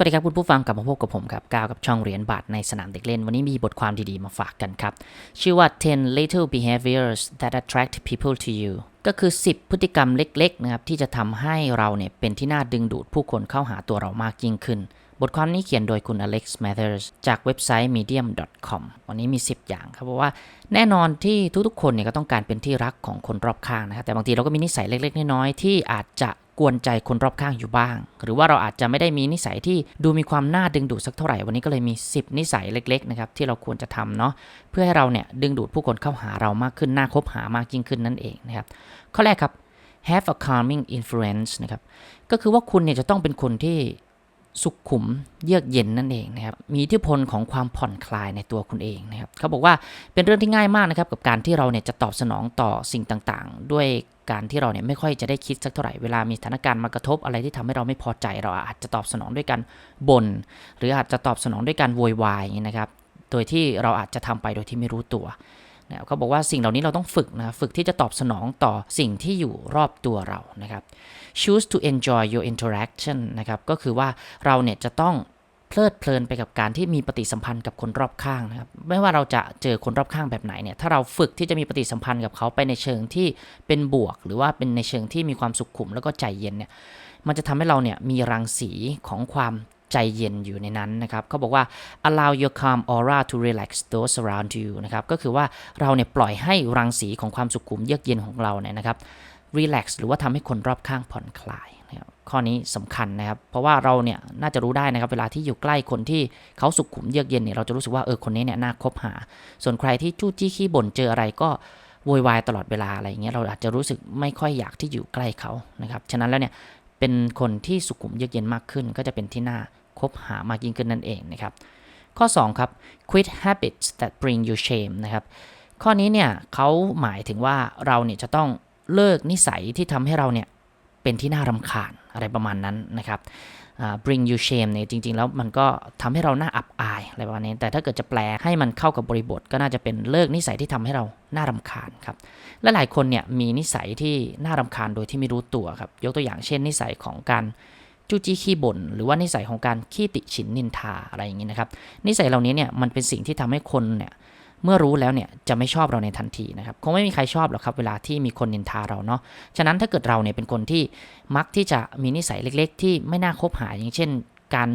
สวัสดีครับคุณผู้ฟังกลับมาพบกับผมครับก้าวกับช่องเหรียญบาทในสนามเด็กเล่น วันนี้มีบทความดีๆมาฝากกันครับ ชื่อว่า 10 little behaviors that attract people to you ก็คือ 10 พฤติกรรมเล็กๆนะครับที่จะทำให้เราเนี่ยเป็นที่น่าดึงดูดผู้คนเข้าหาตัวเรามากยิ่งขึ้น บทความนี้เขียนโดยคุณ Alex Mathers จากเว็บไซต์ medium.com วันนี้มี 10 อย่างครับเพราะว่าแน่นอนที่ทุกๆ คนเนี่ยก็ต้องการเป็นที่รักของคนรอบข้างนะครับแต่บางทีเราก็มีนิสัยเล็ก ๆ น้อยๆที่อาจจะ กวนใจคนรอบข้างอยู่บ้าง หรือว่าเราอาจจะไม่ได้มีนิสัยที่ดูมีความน่าดึงดูดสักเท่าไหร่วันนี้ก็เลยมี 10 นิสัยเล็กๆนะครับที่เราควรจะทำเนาะเพื่อให้เราเนี่ยดึงดูดผู้คนเข้าหาเรามากขึ้นน่าคบหามากยิ่งขึ้นนั่นเองนะครับข้อแรกครับ have a calming influence นะครับก็คือว่าคุณเนี่ยจะต้องเป็นคนที่ สุขุมเยือกเย็นนั่นเองนะครับมีอิทธิพลของความผ่อนคลายในตัวคุณเองนะครับเขาบอกว่าเป็นเรื่องที่ง่ายมากนะครับกับการที่เราเนี่ยจะตอบสนองต่อสิ่งต่างๆ ด้วยการที่เราเนี่ยไม่ค่อยจะได้คิดสักเท่าไหร่เวลามีสถานการณ์มากระทบอะไรที่ทำให้เราไม่พอใจ เราอาจจะตอบสนองด้วยการบ่นหรืออาจจะตอบสนองด้วยการโวยวายอย่างนี้นะครับโดยที่เราอาจจะทำไปโดยที่ไม่รู้ตัว นะเขาบอกว่าสิ่งเหล่านี้เราต้องฝึกนะฝึกที่จะตอบสนองต่อสิ่งที่อยู่รอบตัวเรานะครับ choose to enjoy your interaction นะครับก็คือว่าเราเนี่ยจะต้องเพลิดเพลินไปกับการที่มีปฏิสัมพันธ์กับคนรอบข้างนะครับไม่ว่าเราจะเจอคนรอบข้างแบบไหนเนี่ยถ้าเราฝึกที่จะมีปฏิสัมพันธ์กับเขาไปในเชิงที่เป็นบวก หรือว่าเป็นในเชิงที่มีความสุขขุมแล้วก็ใจเย็นเนี่ยมันจะทำให้เราเนี่ยมีรังสีของความ ใจเย็นอยู่ในนั้นนะครับเขาบอกว่า allow your calm aura to relax those around you นะครับก็คือว่าเราเนี่ยปล่อยให้รังสีของความสุขุมเยือกเย็นของเราเนี่ยนะครับ relax หรือว่าทำให้คนรอบข้างผ่อนคลายนะครับข้อนี้สำคัญนะครับ เพราะว่าเราเนี่ยน่าจะรู้ได้นะครับ เวลาที่อยู่ใกล้คนที่เขาสุขุมเยือกเย็นเนี่ยเราจะรู้สึกว่าเออคนนี้เนี่ยน่าคบหา ส่วนใครที่จู้จี้ขี้บ่นเจออะไรก็โวยวายตลอดเวลาอะไรอย่างเงี้ยเราอาจจะรู้สึกไม่ค่อยอยากที่อยู่ใกล้เขานะครับ ฉะนั้นแล้วเนี่ยเป็นคนที่สุขุมเยือกเย็นมากขึ้น ก็จะเป็นที่น่า คบหามากยิ่งขึ้นนั่นเองนะครับ ข้อ 2 ครับ quit habits that bring you shame นะครับ ข้อนี้เนี่ยเขาหมายถึงว่าเราเนี่ยจะต้องเลิกนิสัยที่ทำให้เราเนี่ยเป็นที่น่ารำคาญอะไรประมาณนั้นนะครับ bring you shame เนี่ยจริง ๆ แล้วมันก็ทำให้เราหน้าอับอายอะไรประมาณนี้ แต่ถ้าเกิดจะแปลให้มันเข้ากับบริบท ก็น่าจะเป็นเลิกนิสัยที่ทำให้เราน่ารำคาญครับ และหลายคนเนี่ยมีนิสัยที่น่ารำคาญโดยที่ไม่รู้ตัวครับ ยกตัวอย่างเช่นนิสัยของการ จู้จี้ขี้บ่นหรือว่านิสัยของการขี้ติฉินนินทาอะไรอย่างนี้นะครับนิสัยเหล่านี้เนี่ยมันเป็นสิ่งที่ทำให้คนเนี่ยเมื่อรู้แล้วเนี่ยจะไม่ชอบเราในทันทีนะครับคงไม่มีใครชอบหรอกครับเวลาที่มีคนนินทาเราเนาะฉะนั้นถ้าเกิดเราเนี่ยเป็นคนที่มักที่จะมีนิสัยเล็ก ๆ ที่ไม่น่าคบหาอย่างเช่น การ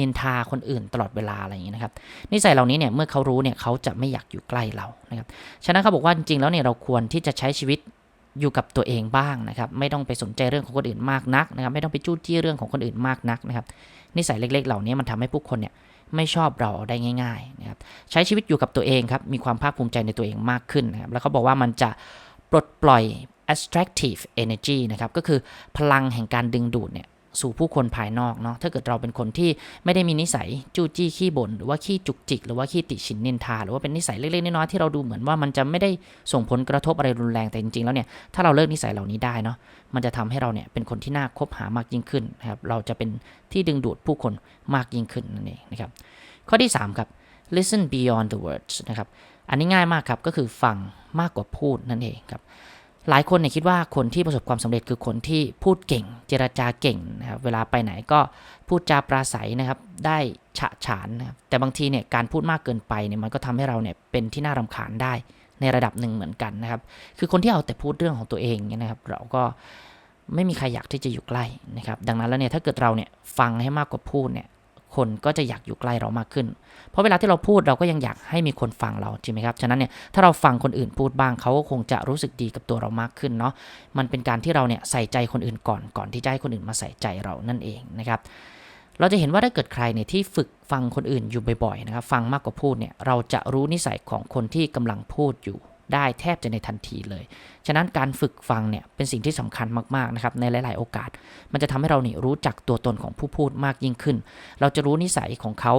นินทาคนอื่นตลอดเวลาอะไรอย่างนี้นะครับนิสัยเหล่านี้เนี่ยเมื่อเขารู้เนี่ยเขาจะไม่อยากอยู่ใกล้เรานะครับฉะนั้นเขาบอกว่าจริงๆแล้วเนี่ยเราควรที่จะใช้ชีวิต อยู่กับตัวเองบ้างนะครับไม่ต้องไปสนใจเรื่องของคนอื่นมากนักนะครับไม่ต้องไปจู้จี้เรื่องของคนอื่นมากนักนะครับนิสัยเล็ก ๆ เหล่านี้มันทำให้ผู้คนเนี่ยไม่ชอบเราได้ง่ายๆนะครับใช้ชีวิตอยู่กับตัวเองครับมีความภาคภูมิใจในตัวเองมากขึ้นนะครับแล้วเขาบอกว่ามันจะปลดปล่อย attractive energy นะครับก็คือพลังแห่งการดึงดูดเนี่ย สู่ผู้คนภายนอกเนาะถ้าเกิดเราเป็นคนที่ไม่ได้มีนิสัยจู้จี้ขี้บ่นหรือว่าขี้จุกจิก หรือว่าขี้ติชินนินทา หรือว่าเป็นนิสัยเล็กๆน้อยๆที่เราดูเหมือนว่ามันจะไม่ได้ส่งผลกระทบอะไรรุนแรงแต่จริงๆแล้วเนี่ยถ้าเราเลิกนิสัยเหล่านี้ได้เนาะมันจะทำให้เราเนี่ยเป็นคนที่น่าคบหามากยิ่งขึ้นนะครับเราจะเป็นที่ดึงดูดผู้คนมากยิ่งขึ้นนั่นเองนะครับข้อที่ 3 ครับ listen beyond the words นะครับอันนี้ง่ายมากครับก็คือฟังมากกว่าพูดนั่นเองครับ หลายคนเนี่ยคิดว่าคนที่ประสบความสำเร็จคือคนที่พูดเก่ง เจรจาเก่งนะครับเวลาไปไหนก็พูดจาปราศัยนะครับได้ฉะฉานนะครับแต่บางทีเนี่ยการพูดมากเกินไปเนี่ยมันก็ทำให้เราเนี่ยเป็นที่น่ารำคาญได้ในระดับหนึ่งเหมือนกันนะครับ คือคนที่เอาแต่พูดเรื่องของตัวเองเนี่ยนะครับ เราก็ไม่มีใครอยากที่จะอยู่ใกล้นะครับ ดังนั้นแล้วเนี่ยถ้าเกิดเราเนี่ยฟังให้มากกว่าพูดเนี่ย คนก็จะอยากอยู่ใกล้เรามากขึ้น เพราะเวลาที่เราพูดเราก็ยังอยากให้มีคนฟังเราใช่ไหมครับ ฉะนั้นเนี่ยถ้าเราฟังคนอื่นพูดบ้างเขาก็คงจะรู้สึกดีกับตัวเรามากขึ้นเนาะ มันเป็นการที่เราเนี่ยใส่ใจคนอื่นก่อนก่อนที่จะให้คนอื่นมาใส่ใจเรานั่นเองนะครับเราจะเห็นว่าถ้าเกิดใครเนี่ยที่ฝึกฟังคนอื่นอยู่บ่อยๆนะครับ ฟังมากกว่าพูดเนี่ยเราจะรู้นิสัยของคนที่กำลังพูดอยู่ ได้แทบจะในทันทีเลย ฉะนั้นการฝึกฟังเนี่ยเป็นสิ่งที่สำคัญมากๆนะครับในหลาย ๆ โอกาส มันจะทำให้เราเนี่ยรู้จักตัวตนของผู้พูดมากยิ่งขึ้น เราจะรู้นิสัยของเขา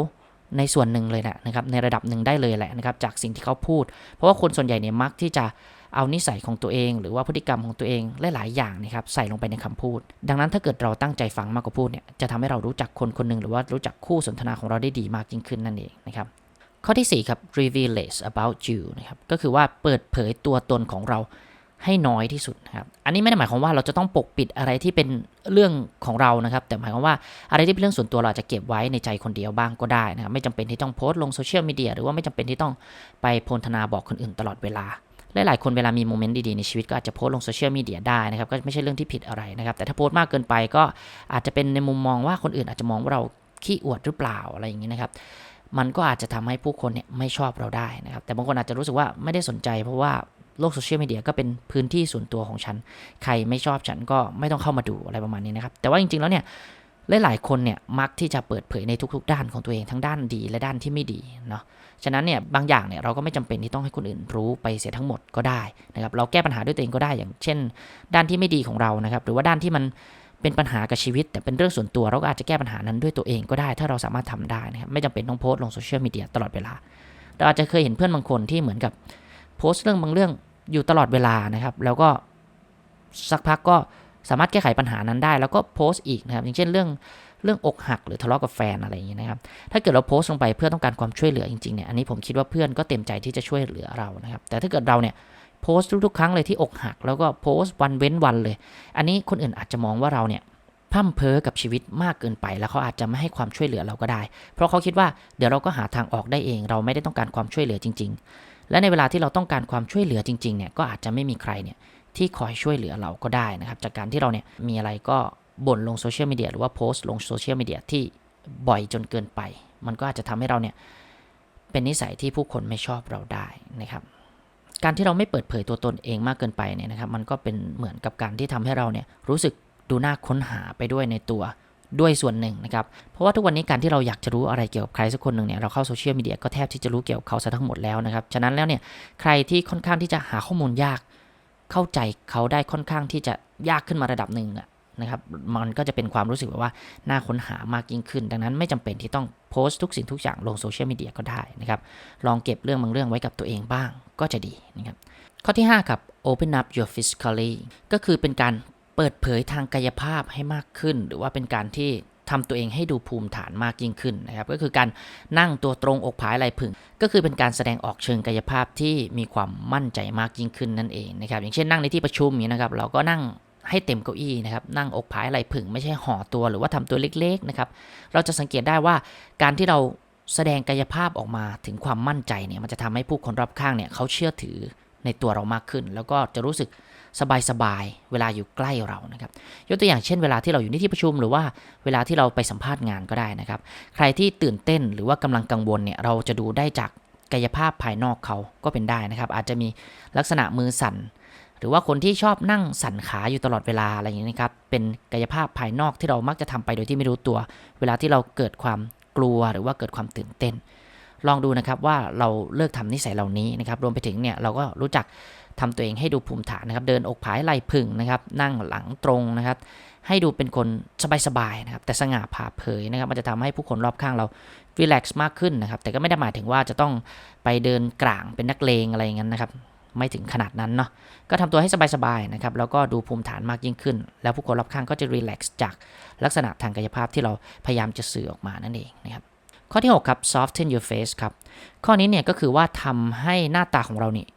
ในส่วนหนึ่งเลยแหละนะครับในระดับหนึ่งได้เลยแหละนะครับจากสิ่งที่เขาพูด เพราะว่าคนส่วนใหญ่เนี่ยมักที่จะเอานิสัยของตัวเอง หรือว่าพฤติกรรมของตัวเองหลายๆอย่างนะครับใส่ลงไปในคำพูด ดังนั้นถ้าเกิดเราตั้งใจฟังมากกว่าพูดเนี่ยจะทำให้เรารู้จักคนคนหนึ่งหรือว่ารู้จักคู่สนทนาของเราได้ดีมากยิ่งขึ้นนั่นเองนะครับ ข้อที่ 4 ครับ reveal less about you นะครับก็คือว่าเปิดเผยตัวตนของเราให้น้อยที่สุดนะครับ อันนี้ไม่ได้หมายความว่าเราจะต้องปกปิดอะไรที่เป็นเรื่องของเรานะครับ แต่หมายความว่าอะไรที่เป็นเรื่องส่วนตัวเราจะเก็บไว้ในใจคนเดียวบ้างก็ได้นะครับ ไม่จำเป็นที่ต้องโพสต์ลงโซเชียลมีเดียหรือว่าไม่จำเป็นที่ต้องไปโพลธนาบอกคนอื่นตลอดเวลา หลายๆคนเวลามีโมเมนต์ดีๆในชีวิตก็อาจจะโพสต์ลงโซเชียลมีเดียได้นะครับ ก็ไม่ใช่เรื่องที่ผิดอะไรนะครับ แต่ถ้าโพสต์มากเกินไปก็อาจจะเป็นในมุมมองว่าคนอื่นอาจจะมองว่าเราขี้อวดหรือเปล่าอะไรอย่างนี้นะครับ มันก็อาจจะทำให้ผู้คนเนี่ยไม่ชอบเราได้นะครับ แต่บางคนอาจจะรู้สึกว่าไม่ได้สนใจ เพราะว่าโลกโซเชียลมีเดียก็เป็นพื้นที่ส่วนตัวของฉัน ใครไม่ชอบฉันก็ไม่ต้องเข้ามาดูอะไรประมาณนี้นะครับ แต่ว่าจริงๆแล้วเนี่ยหลายๆคนเนี่ยมักที่จะเปิดเผยในทุกๆ ด้านของตัวเองทั้งด้านดีและด้านที่ไม่ดีเนาะ ฉะนั้นเนี่ยบางอย่างเนี่ยเราก็ไม่จำเป็นที่ต้องให้คนอื่นรู้ไปเสียทั้งหมดก็ได้นะครับ เราแก้ปัญหาด้วยตัวเองก็ได้อย่างเช่น ด้านที่ไม่ดีของเรานะครับ หรือว่าด้านที่มัน เป็นปัญหากับชีวิต แต่เป็นเรื่องส่วนตัวเราก็อาจจะแก้ปัญหานั้นด้วยตัวเองก็ได้ ถ้าเราสามารถทำได้นะครับไม่จำเป็นต้องโพสต์ลงโซเชียลมีเดียตลอดเวลา เราอาจจะเคยเห็นเพื่อนบางคนที่เหมือนกับโพสต์เรื่องบางเรื่องอยู่ตลอดเวลานะครับ แล้วก็สักพักก็สามารถแก้ไขปัญหานั้นได้ แล้วก็โพสต์อีกนะครับ อย่างเช่นเรื่องเรื่องอกหักหรือทะเลาะกับแฟนอะไรอย่างเงี้นะครับ ถ้าเกิดเราโพสต์ลงไปเพื่อต้องการความช่วยเหลือจริงๆเนี่ย อันนี้ผมคิดว่าเพื่อนก็เต็มใจที่จะช่วยเหลือเรานะครับ แต่ถ้าเกิดเราเนี่ย โพสต์ทุกๆครั้งเลยที่อกหัก แล้วก็โพสต์วันเว้นวันเลย อันนี้คนอื่นอาจจะมองว่าเราเนี่ยพั่มเพ้อกับชีวิตมากเกินไป แล้วเขาอาจจะไม่ให้ความช่วยเหลือเราก็ได้ เพราะเขาคิดว่าเดี๋ยวเราก็หาทางออกได้เอง เราไม่ได้ต้องการความช่วยเหลือจริง ๆ และในเวลาที่เราต้องการความช่วยเหลือจริงๆเนี่ยก็อาจจะไม่มีใครเนี่ยที่คอยช่วยเหลือเราก็ได้นะครับจากการที่เราเนี่ยมีอะไรก็บ่นลงโซเชียลมีเดียหรือว่าโพสต์ลงโซเชียลมีเดียที่บ่อยจนเกินไป มันก็อาจจะทำให้เราเนี่ยเป็นนิสัยที่ผู้คนไม่ชอบเราได้นะครับ การที่เราไม่เปิดเผยตัวตนเองมากเกินไปเนี่ยนะครับ มันก็เป็นเหมือนกับการที่ทำให้เราเนี่ยรู้สึกดูน่าค้นหาไปด้วยในตัวด้วยส่วนหนึ่งนะครับ เพราะว่าทุกวันนี้การที่เราอยากจะรู้อะไรเกี่ยวกับใครสักคนหนึ่งเนี่ยเราเข้าโซเชียลมีเดียก็แทบที่จะรู้เกี่ยวกับเขาซะทั้งหมดแล้วนะครับ ฉะนั้นแล้วเนี่ยใครที่ค่อนข้างที่จะหาข้อมูลยาก เข้าใจเขาได้ค่อนข้างที่จะยากขึ้นมาระดับหนึ่งนะครับ มันก็จะเป็นความรู้สึกแบบว่าน่าค้นหามากยิ่งขึ้น ดังนั้นไม่จำเป็นที่ต้อง โพสต์ทุกสิ่งทุกอย่างลงโซเชียลมีเดียก็ได้นะครับลองเก็บเรื่องบางเรื่องไว้กับตัวเองบ้างก็จะดีนะครับข้อที่ 5 ครับ open up your physically ก็คือเป็นการเปิดเผยทางกายภาพให้มากขึ้น หรือว่าเป็นการที่ทำตัวเองให้ดูภูมิฐานมากยิ่งขึ้นนะครับ ก็คือการนั่งตัวตรงอกผายไหล่ผึ่ง ก็คือเป็นการแสดงออกเชิงกายภาพที่มีความมั่นใจมากยิ่งขึ้นนั่นเองนะครับ อย่างเช่นนั่งในที่ประชุมนี้นะครับ เราก็นั่ง ให้เต็มเก้าอี้นะครับ นั่งอกผายไหล่ผึ่งไม่ใช่ห่อตัวหรือว่าทำตัวเล็กๆนะครับ เราจะสังเกตได้ว่าการที่เราแสดงกายภาพออกมาถึงความมั่นใจเนี่ยมันจะทำให้ผู้คนรอบข้างเนี่ยเขาเชื่อถือในตัวเรามากขึ้น แล้วก็จะรู้สึกสบายๆเวลาอยู่ใกล้เรานะครับยกตัวอย่างเช่นเวลาที่เราอยู่ในที่ประชุม หรือว่าเวลาที่เราไปสัมภาษณ์งานก็ได้นะครับ ใครที่ตื่นเต้นหรือว่ากำลังกังวลเนี่ยเราจะดูได้จากกายภาพภายนอกเขาก็เป็นได้นะครับ อาจจะมีลักษณะมือสั่น หรือว่าคนที่ชอบนั่งสั่นขาอยู่ตลอดเวลาอะไรอย่างนี้นะครับ เป็นกายภาพภายนอกที่เรามักจะทำไปโดยที่ไม่รู้ตัว เวลาที่เราเกิดความกลัวหรือว่าเกิดความตื่นเต้น ลองดูนะครับว่าเราเลิกทำนิสัยเหล่านี้นะครับ รวมไปถึงเนี่ยเราก็รู้จักทำตัวเองให้ดูภูมิฐานนะครับ เดินอกผายไหล่พึ่งนะครับ นั่งหลังตรงนะครับ ให้ดูเป็นคนสบายๆนะครับ แต่สง่าผ่าเผยนะครับ มันจะทำให้ผู้คนรอบข้างเรารีแลกซ์มากขึ้นนะครับ แต่ก็ไม่ได้หมายถึงว่าจะต้องไปเดินกลางเป็นนักเลงอะไรอย่างนั้นนะครับ ไม่ถึงขนาดนั้นเนาะก็ทำตัวให้สบายๆนะครับแล้วก็ดูภูมิฐานมากยิ่งขึ้น แล้วผู้คนรอบข้างก็จะรีแลกซ์จากลักษณะทางกายภาพที่เราพยายามจะสื่อออกมานั่นเองนะครับข้อที่ 6 ครับ soften your face ครับ ข้อนี้เนี่ยก็คือว่าทำให้หน้าตาของเราเนี่ย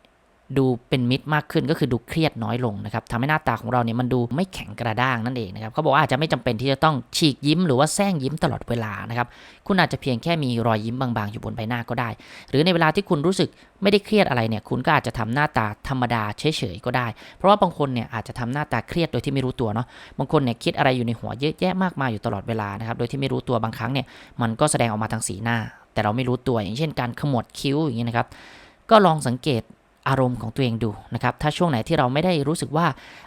ดูเป็นมิตรมากขึ้นก็คือดูเครียดน้อยลงนะครับทำให้หน้าตาของเราเนี่ยมันดูไม่แข็งกระด้างนั่นเองนะครับเขาบอกว่าอาจจะไม่จำเป็นที่จะต้องฉีกยิ้มหรือว่าแซงยิ้มตลอดเวลานะครับคุณอาจจะเพียงแค่มีรอยยิ้มบางๆ อยู่บนใบหน้าก็ได้ หรือในเวลาที่คุณรู้สึกไม่ได้เครียดอะไรเนี่ยคุณก็อาจจะทำหน้าตาธรรมดาเฉยๆก็ได้ เพราะว่าบางคนเนี่ยอาจจะทำหน้าตาเครียดโดยที่ไม่รู้ตัวเนาะบางคนเนี่ยคิดอะไรอยู่ในหัวเยอะแยะมากมายอยู่ตลอดเวลานะครับโดยที่ไม่รู้ตัวบางครั้งเนี่ยมันก็แสดงออกมาทางสีหน้า แต่เราไม่รู้ตัวอย่างเช่นการขมวดคิ้วอย่างนี้นะครับก็ลองสังเกต อารมณ์ของตัวเองดูนะครับถ้าช่วงไหนที่เราไม่ได้รู้สึกว่า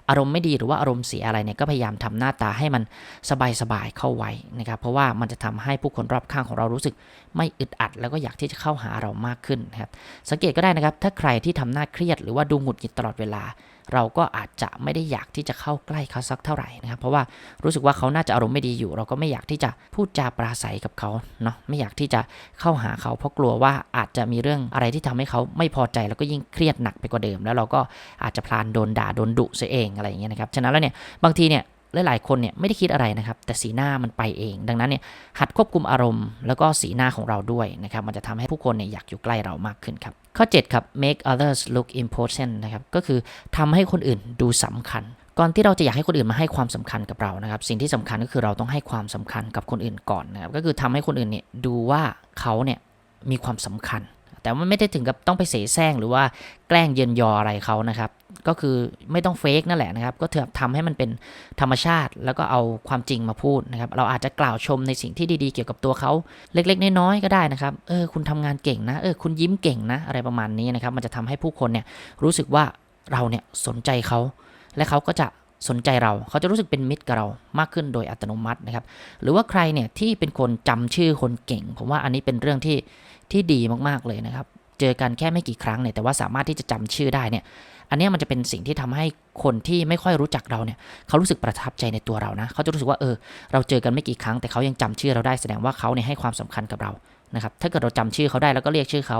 อารมณ์ไม่ดีหรือว่าอารมณ์เสียอะไรเนี่ยก็พยายามทำหน้าตาให้มันสบายๆเข้าไว้นะครับ เพราะว่ามันจะทำให้ผู้คนรอบข้างของเรารู้สึกไม่อึดอัด แล้วก็อยากที่จะเข้าหาเรามากขึ้นนะครับสังเกตก็ได้นะครับ ถ้าใครที่ทำหน้าเครียดหรือว่าดูหงุดหงิดตลอดเวลา เราก็อาจจะไม่ได้อยากที่จะเข้าใกล้เขาสักเท่าไหร่นะครับ เพราะว่ารู้สึกว่าเขาน่าจะอารมณ์ไม่ดีอยู่ เราก็ไม่อยากที่จะพูดจาปราศัยกับเขาเนาะไม่อยากที่จะเข้าหาเขา เพราะกลัวว่าอาจจะมีเรื่องอะไรที่ทำให้เขาไม่พอใจแล้วก็ยิ่งเครียดหนักไปกว่าเดิม แล้วเราก็อาจจะพลานโดนด่าโดนดุเสียเองอะไรอย่างเงี้ยนะครับฉะนั้นแล้วเนี่ยบางทีเนี่ย หลายๆคนเนี่ยไม่ได้คิดอะไรนะครับ แต่สีหน้ามันไปเอง ดังนั้นเนี่ยหัดควบคุมอารมณ์ แล้วก็สีหน้าของเราด้วยนะครับ มันจะทำให้ผู้คนเนี่ยอยากอยู่ใกล้เรามากขึ้นครับ ข้อ 7 ครับ make others look important นะครับ ก็คือทำให้คนอื่นดูสำคัญก่อนที่เราจะอยากให้คนอื่นมาให้ความสำคัญกับเรานะครับ สิ่งที่สำคัญก็คือเราต้องให้ความสำคัญกับคนอื่นก่อนนะครับ ก็คือทำให้คนอื่นเนี่ยดูว่าเขาเนี่ยมีความสำคัญ แต่ว่าไม่ได้ถึงกับต้องไปเสแสร้งหรือว่าแกล้งเยินยออะไรเขานะครับ ก็คือไม่ต้องเฟกนั่นแหละนะครับ ก็เถอะทำให้มันเป็นธรรมชาติ แล้วก็เอาความจริงมาพูดนะครับ เราอาจจะกล่าวชมในสิ่งที่ดีๆ เกี่ยวกับตัวเขาเล็กๆ น้อยๆ ก็ได้นะครับ เออ คุณทำงานเก่งนะ เออ คุณยิ้มเก่งนะ อะไรประมาณนี้นะครับ มันจะทำให้ผู้คนเนี่ยรู้สึกว่าเราเนี่ยสนใจเขา และเขาก็จะ สนใจเรา เขาจะรู้สึกเป็นมิตรกับเรามากขึ้นโดยอัตโนมัตินะครับ หรือว่าใครเนี่ยที่เป็นคนจำชื่อคนเก่ง ผมว่าอันนี้เป็นเรื่องที่ที่ดีมากๆเลยนะครับ เจอกันแค่ไม่กี่ครั้งเนี่ยแต่ว่าสามารถที่จะจำชื่อได้เนี่ย อันนี้มันจะเป็นสิ่งที่ทำให้คนที่ไม่ค่อยรู้จักเราเนี่ย เขารู้สึกประทับใจในตัวเรานะ เขาจะรู้สึกว่าเออ เราเจอกันไม่กี่ครั้ง แต่เขายังจำชื่อเราได้แสดงว่าเขาเนี่ยให้ความสำคัญกับเรานะครับ ถ้าเกิดเราจำชื่อเขาได้แล้วก็เรียกชื่อเขา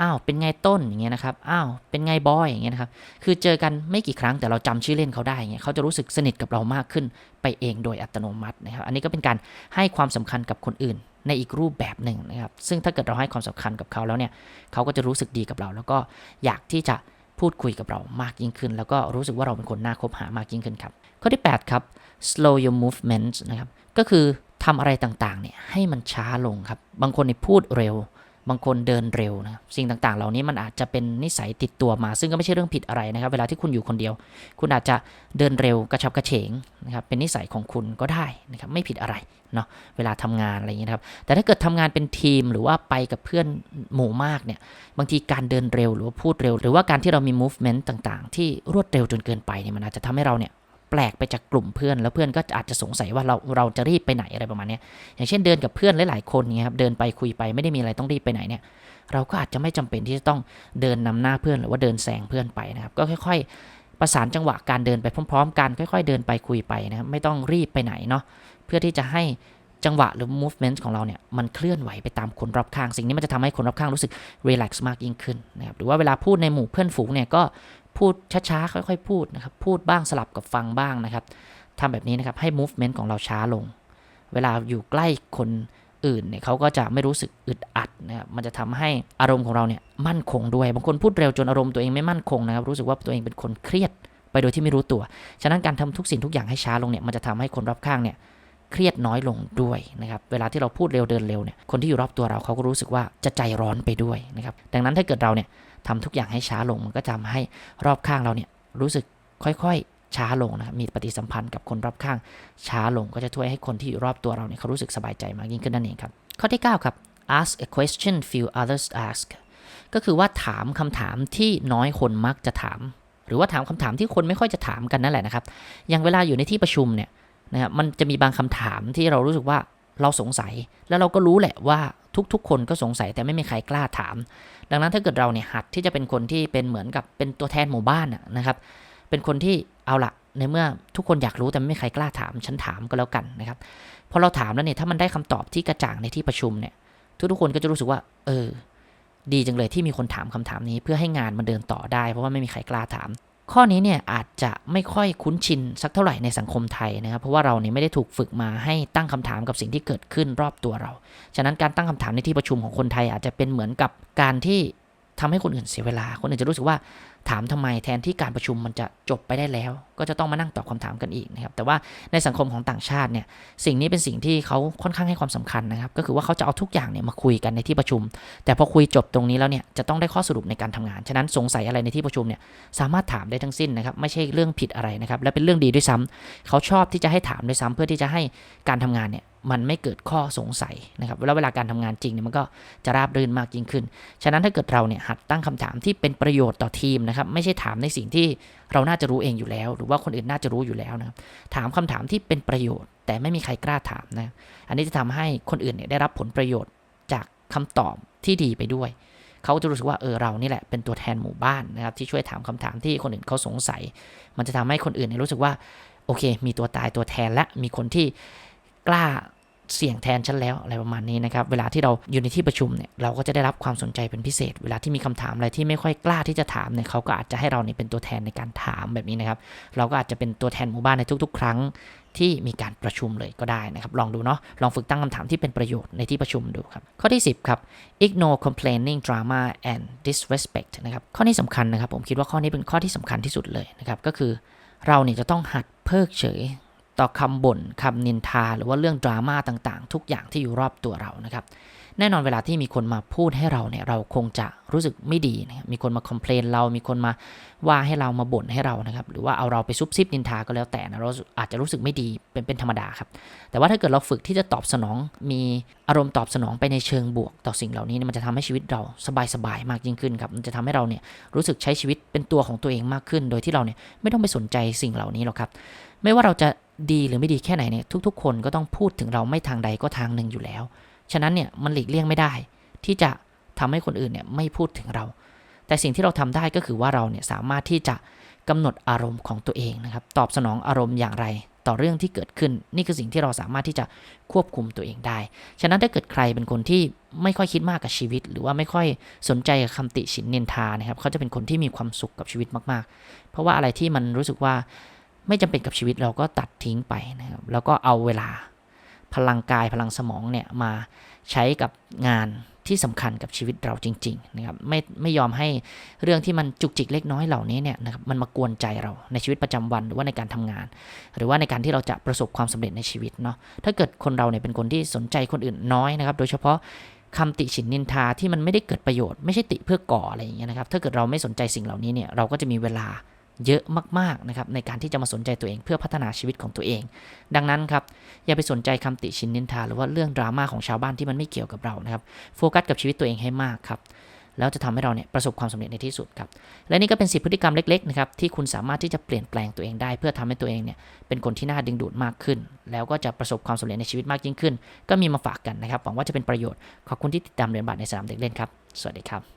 อ้าวเป็นไงต้นอย่างเงี้ยนะครับอ้าวเป็นไงบอยอย่างเงี้ยนะครับคือเจอกันไม่กี่ครั้งแต่เราจำชื่อเล่นเขาได้เงี้ยเขาจะรู้สึกสนิทกับเรามากขึ้นไปเองโดยอัตโนมัตินะครับอันนี้ก็เป็นการให้ความสำคัญกับคนอื่นในอีกรูปแบบหนึ่งนะครับซึ่งถ้าเกิดเราให้ความสำคัญกับเขาแล้วเนี่ยเขาก็จะรู้สึกดีกับเรา แล้วก็อยากที่จะพูดคุยกับเรามากยิ่งขึ้น แล้วก็รู้สึกว่าเราเป็นคนน่าคบหามากยิ่งขึ้นครับข้อที่ 8 ครับ slow your movements นะครับก็คือทำอะไรต่างๆเนี่ยให้มันช้าลงครับ บางคนเนี่ยพูดเร็ว บางคนเดินเร็วนะสิ่งต่างๆ เหล่านี้มันอาจจะเป็นนิสัยติดตัวมา ซึ่งก็ไม่ใช่เรื่องผิดอะไรนะครับ เวลาที่คุณอยู่คนเดียว คุณอาจจะเดินเร็วกระชับกระเฉงนะครับเป็นนิสัยของคุณก็ได้นะครับไม่ผิดอะไรเนาะเวลาทำงานอะไรอย่างเงี้นครับแต่ถ้าเกิดทำงานเป็นทีมหรือว่าไปกับเพื่อนหมู่มากเนี่ยบางทีการเดินเร็วหรือว่าพูดเร็ว หรือว่าการที่เรามี movement ต่างๆ ที่รวดเร็วจนเกินไปเนี่ยมันอาจจะทำให้เราเนี่ย แปลกไปจากกลุ่มเพื่อน แล้วเพื่อนก็อาจจะสงสัยว่าเราเราจะรีบไปไหนอะไรประมาณนี้อย่างเช่นเดินกับเพื่อนหลายๆคนเนี่ยครับเดินไปคุยไปไม่ได้มีอะไรต้องรีบไปไหนเนี่ยเราก็อาจจะไม่จำเป็นที่จะต้องเดินนำหน้าเพื่อนหรือว่าเดินแซงเพื่อนไปนะครับก็ค่อย ๆ ประสานจังหวะการเดินไปพร้อม ๆ กันค่อย ๆ เดินไปคุยไปนะครับไม่ต้องรีบไปไหนเนาะเพื่อที่จะให้จังหวะหรือ movement ของเราเนี่ยมันเคลื่อนไหวไปตามคนรอบข้าง สิ่งนี้มันจะทำให้คนรอบข้างรู้สึก relax มากยิ่งขึ้นนะครับหรือว่าเวลาพูดในหมู่เพื่อนฝูงเนี่ยก็ พูดช้าๆ ค่อยๆ พูดนะครับ พูดบ้างสลับกับฟังบ้างนะครับทำแบบนี้นะครับให้ movement ของเราช้าลง เวลาอยู่ใกล้คนอื่นเนี่ยเขาก็จะไม่รู้สึกอึดอัดนะครับ มันจะทำให้อารมณ์ของเราเนี่ยมั่นคงด้วย บางคนพูดเร็วจนอารมณ์ตัวเองไม่มั่นคงนะครับ รู้สึกว่าตัวเองเป็นคนเครียดไปโดยที่ไม่รู้ตัว ฉะนั้นการทำทุกสิ่งทุกอย่างให้ช้าลงเนี่ย มันจะทำให้คนรอบข้างเนี่ยเครียดน้อยลงด้วยนะครับ เวลาที่เราพูดเร็วเดินเร็วเนี่ย คนที่อยู่รอบตัวเราเขาก็รู้สึกว่าจะใจร้อนไปด้วยนะครับ ดังนั้นถ้าเกิดเราเนี่ย ทำทุกอย่างให้ช้าลงมันก็จะทำให้รอบข้างเราเนี่ยรู้สึกค่อยๆ ช้าลงนะครับมีปฏิสัมพันธ์กับคนรอบข้างช้าลงก็จะช่วยให้คนที่อยู่รอบตัวเราเนี่ยเขารู้สึกสบายใจมากยิ่งขึ้นนั่นเองครับ ข้อที่ 9 ครับ ask a question few others ask ก็คือว่าถามคำถามที่น้อยคนมักจะถาม หรือว่าถามคำถามที่คนไม่ค่อยจะถามกันนั่นแหละนะครับ อย่างเวลาอยู่ในที่ประชุมเนี่ยนะครับมันจะมีบางคำถามที่เรารู้สึกว่า เราสงสัยแล้วเราก็รู้แหละว่าทุกๆ คนก็สงสัยแต่ไม่มีใครกล้าถาม ดังนั้นถ้าเกิดเราเนี่ยหัดที่จะเป็นคนที่เป็นเหมือนกับเป็นตัวแทนหมู่บ้านนะครับ เป็นคนที่เอาละในเมื่อทุกคนอยากรู้แต่ไม่มีใครกล้าถาม ฉันถามก็แล้วกันนะครับพอเราถามแล้วเนี่ยถ้ามันได้คำตอบที่กระจ่างในที่ประชุมเนี่ย ทุกๆคนก็จะรู้สึกว่า เออ ดีจังเลยที่มีคนถามคำถามนี้ เพื่อให้งานมันเดินต่อได้ เพราะว่าไม่มีใครกล้าถาม ข้อนี้เนี่ยอาจจะไม่ค่อยคุ้นชินสักเท่าไหร่ในสังคมไทยนะครับ เพราะว่าเราเนี่ยไม่ได้ถูกฝึกมาให้ตั้งคำถามกับสิ่งที่เกิดขึ้นรอบตัวเรา ฉะนั้นการตั้งคำถามในที่ประชุมของคนไทยอาจจะเป็นเหมือนกับการที่ ทำให้คนอื่นเสียเวลา คนอื่นจะรู้สึกว่าถามทำไมแทนที่การประชุมมันจะจบไปได้แล้ว ก็จะต้องมานั่งตอบคำถามกันอีกนะครับ แต่ว่าในสังคมของต่างชาติเนี่ย สิ่งนี้เป็นสิ่งที่เขาค่อนข้างให้ความสำคัญนะครับ ก็คือว่าเขาจะเอาทุกอย่างเนี่ยมาคุยกันในที่ประชุม แต่พอคุยจบตรงนี้แล้วเนี่ยจะต้องได้ข้อสรุปในการทำงาน ฉะนั้นสงสัยอะไรในที่ประชุมเนี่ยสามารถถามได้ทั้งสิ้นนะครับ ไม่ใช่เรื่องผิดอะไรนะครับ และเป็นเรื่องดีด้วยซ้ำเขาชอบที่จะให้ถามด้วยซ้ำเพื่อที่จะให้การทำงานเนี่ย มันไม่เกิดข้อสงสัยนะครับแล้วเวลาการทำงานจริงเนี่ยมันก็จะราบรื่นมากยิ่งขึ้น ฉะนั้นถ้าเกิดเราเนี่ยหัดตั้งคำถามที่เป็นประโยชน์ต่อทีมนะครับไม่ใช่ถามในสิ่งที่เราน่าจะรู้เองอยู่แล้ว หรือว่าคนอื่นน่าจะรู้อยู่แล้วนะครับถามคำถามที่เป็นประโยชน์ แต่ไม่มีใครกล้าถามนะอันนี้จะทำให้คนอื่นเนี่ยได้รับผลประโยชน์จากคำตอบที่ดีไปด้วยเขาจะรู้สึกว่าเออเรานี่แหละเป็นตัวแทนหมู่บ้านนะครับที่ช่วยถามคำถามที่คนอื่นเขาสงสัย มันจะทำให้คนอื่นเนี่ยรู้สึกว่าโอเค มีตัวตายตัวแทนและมีคนที่ กล้าเสี่ยงแทนฉันแล้วอะไรประมาณนี้นะครับ เวลาที่เราอยู่ในที่ประชุมเนี่ยเราก็จะได้รับความสนใจเป็นพิเศษ เวลาที่มีคำถามอะไรที่ไม่ค่อยกล้าที่จะถามเนี่ยเขาก็อาจจะให้เราเนี่ยเป็นตัวแทนในการถามแบบนี้นะครับ เราก็อาจจะเป็นตัวแทนหมู่บ้านในทุก ๆ ครั้งที่มีการประชุมเลยก็ได้นะครับ ลองดูเนาะลองฝึกตั้งคำถามที่เป็นประโยชน์ในที่ประชุมดูครับ ข้อที่ 10 ครับ ignore complaining drama and disrespect นะครับข้อนี้สำคัญนะครับ ผมคิดว่าข้อนี้เป็นข้อที่สำคัญที่สุดเลยนะครับก็คือเราเนี่ยจะต้องหัดเพิกเฉย ต่อคำบ่นคำนินทา หรือว่าเรื่องดราม่าต่างๆ ทุกอย่างที่อยู่รอบตัวเรานะครับ แน่นอนเวลาที่มีคนมาพูดให้เราเนี่ยเราคงจะรู้สึกไม่ดีนะครับมีคนมาคอมเพลนเรา มีคนมาว่าให้เรามาบ่นให้เรานะครับ หรือว่าเอาเราไปซุบซิบนินทาก็แล้วแต่นะเราอาจจะรู้สึกไม่ดีเป็นเป็นธรรมดาครับ แต่ว่าถ้าเกิดเราฝึกที่จะตอบสนอง มีอารมณ์ตอบสนองไปในเชิงบวก ต่อสิ่งเหล่านี้มันจะทำให้ชีวิตเราสบายๆมากยิ่งขึ้นครับ มันจะทำให้เราเนี่ยรู้สึกใช้ชีวิตเป็นตัวของตัวเองมากขึ้น โดยที่เราเนี่ยไม่ต้องไปสนใจสิ่งเหล่านี้หรอกครับ ไม่ว่าเราจะ ดีหรือไม่ดีแค่ไหนเนี่ยทุกๆ คนก็ต้องพูดถึงเราไม่ทางใดก็ทางหนึ่งอยู่แล้ว ฉะนั้นเนี่ยมันหลีกเลี่ยงไม่ได้ ที่จะทำให้คนอื่นเนี่ยไม่พูดถึงเรา แต่สิ่งที่เราทำได้ก็คือว่าเราเนี่ยสามารถที่จะกำหนดอารมณ์ของตัวเองนะครับตอบสนองอารมณ์อย่างไร ต่อเรื่องที่เกิดขึ้น นี่คือสิ่งที่เราสามารถที่จะควบคุมตัวเองได้ ฉะนั้นถ้าเกิดใครเป็นคนที่ไม่ค่อยคิดมากกับชีวิต หรือว่าไม่ค่อยสนใจกับคำติฉินเนินทานะครับเขาจะเป็นคนที่มีความสุขกับชีวิตมากๆ เพราะว่าอะไรที่มันรู้สึกว่า ไม่จำเป็นกับชีวิตเราก็ตัดทิ้งไปนะครับแล้วก็เอาเวลาพลังกายพลังสมองเนี่ยมาใช้กับงานที่สำคัญกับชีวิตเราจริงๆนะครับไม่ไม่ยอมให้เรื่องที่มันจุกจิกเล็กน้อยเหล่านี้เนี่ยนะครับมันมากวนใจเราในชีวิตประจำวันหรือว่าในการทำงาน หรือว่าในการที่เราจะประสบความสำเร็จในชีวิตเนาะถ้าเกิดคนเราเนี่ยเป็นคนที่สนใจคนอื่นน้อยนะครับ โดยเฉพาะคำติฉินนินทาที่มันไม่ได้เกิดประโยชน์ไม่ใช่ติเพื่อก่ออะไรอย่างเงี้ยนะครับถ้าเกิดเราไม่สนใจสิ่งเหล่านี้เนี่ยเราก็จะมีเวลา เยอะมากๆนะครับในการที่จะมาสนใจตัวเองเพื่อพัฒนาชีวิตของตัวเอง ดังนั้นครับอย่าไปสนใจคำติชินนินทา หรือว่าเรื่องดราม่าของชาวบ้านที่มันไม่เกี่ยวกับเรานะครับโฟกัสกับชีวิตตัวเองให้มากครับแล้วจะทำให้เราเนี่ยประสบความสำเร็จในที่สุดครับ และนี่ก็เป็นสิพฤติกรรมเล็กๆนะครับที่คุณสามารถที่จะเปลี่ยนแปลงตัวเองได้ เพื่อทำให้ตัวเองเนี่ยเป็นคนที่น่าดึงดูดมากขึ้น แล้วก็จะประสบความสำเร็จในชีวิตมากยิ่งขึ้น ก็มีมาฝากกันนะครับหวังว่าจะเป็นประโยชน์ขอบคุณที่ติดตามเรียนบัตรในสนามเด็กเล่นครับ สวัสดีครับ